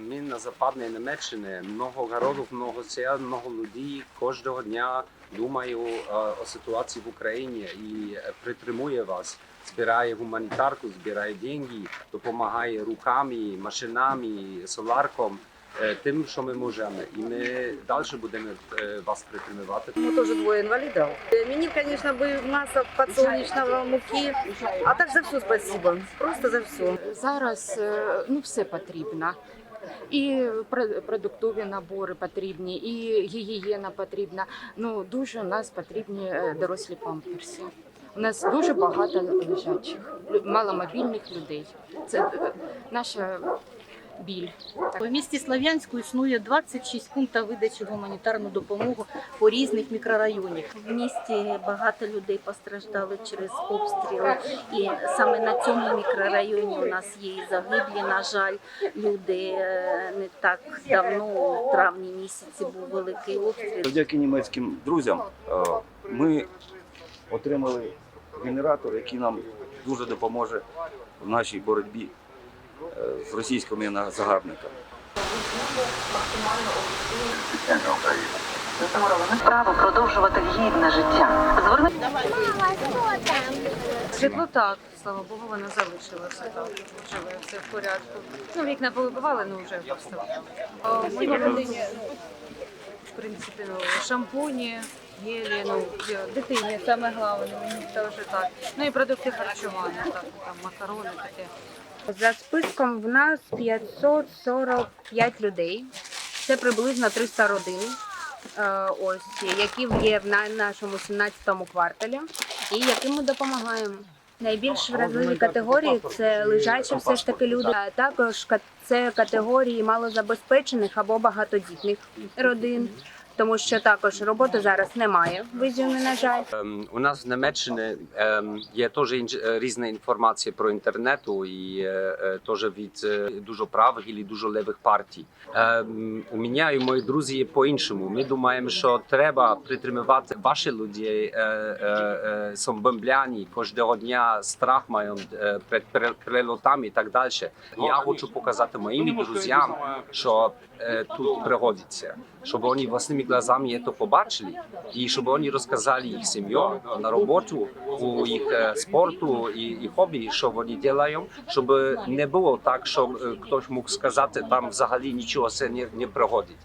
Ми на западній Німеччині много городів, много сел, много людей кожного дня думаю о ситуації в Україні і е, підтримує вас. Збирає гуманітарку, збирає деньги, допомагає руками, машинами, соларком, тим, що ми можемо. І ми далі будемо е, вас підтримувати. Мы тоже двое инвалидов. Э, Мені, конечно, бы масса подсолнечного муки. А так за все спасибо. Просто за все. Зараз е, ну все потрібно. І про- продуктові набори потрібні, і гігієна потрібна. Ну дуже у нас потрібні е, дорослі памперси. У нас дуже багато лежачих, лю- маломобільних людей. Це е, наша біль. У місті Слов'янську існує 26 пунктів видачі гуманітарну допомогу по різних мікрорайонах. В місті багато людей постраждали через обстріли, і саме на цьому мікрорайоні у нас є і загиблі. На жаль, люди Е, не так давно, у травні місяці, був великий обстріл. Завдяки німецьким друзям е, ми отримали генератор, який нам дуже допоможе в нашій боротьбі з російськими загарбниками. право продовжувати гідне життя. Зверни Світло так, слава Богу, воно залишилося так. Живе, все в порядку. Ну, вікна повибивали, ну вже. В моїй родині, в принципі, ну, шампуні, гелі, ну, дитині саме головне, мені теж так. Ну і продукти харчування, так, там макарони таке. За списком в нас 545 людей. Це приблизно 300 родин, е, ось, які є в нашому 17-му кварталі і яким ми допомагаємо. Найбільш вразливі категорії це лежачі все ж таки люди, а також це категорії малозабезпечених або багатодітних родин, тому що також роботи зараз немає в на жаль. Ем, У нас в Німеччині ем, є теж інж- е, різна інформація про інтернету і е, е, теж від е, дуже правих і дуже левих партій. Ем, У мене і мої друзі є по-іншому. Ми думаємо, що треба підтримувати ваші люди, е, е, е, бомбляні, кожного дня страх мають е, перед пере- прильотами і так далі. Я хочу показати моїм друзям, що е, тут пригодиться, щоб вони власними глазами это побачили і щоб вони розказали їх сім'ю на роботу, у їх е, спорту і, и хобі, що вони делают, щоб не було так, что кто-то міг сказати, там взагалі нічого це не, не проходить.